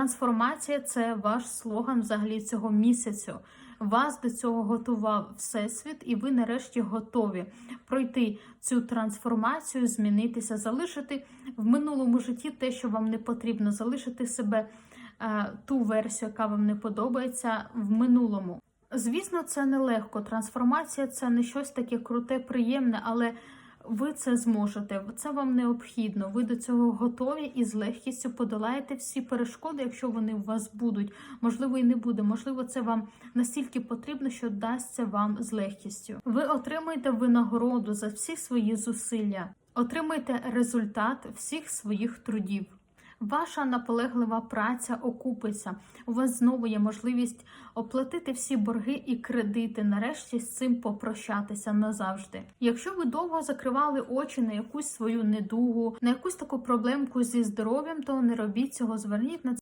Трансформація це ваш слоган взагалі цього місяцю. Вас до цього готував Всесвіт, і ви нарешті готові пройти цю трансформацію, змінитися, залишити в минулому житті те, що вам не потрібно, залишити себе е, ту версію, яка вам не подобається в минулому. Звісно, це нелегко. Трансформація це не щось таке круте, приємне, але ви це зможете. Це вам необхідно. Ви до цього готові і з легкістю подолаєте всі перешкоди, якщо вони у вас будуть. Можливо, і не буде. Можливо, це вам настільки потрібно, що дасться вам з легкістю. Ви отримаєте винагороду за всі свої зусилля, отримаєте результат всіх своїх трудів. Ваша наполеглива праця окупиться. У вас знову є можливість оплатити всі борги і кредити, нарешті з цим попрощатися назавжди. Якщо ви довго закривали очі на якусь свою недугу, на якусь таку проблемку зі здоров'ям, то не робіть цього. Зверніть на це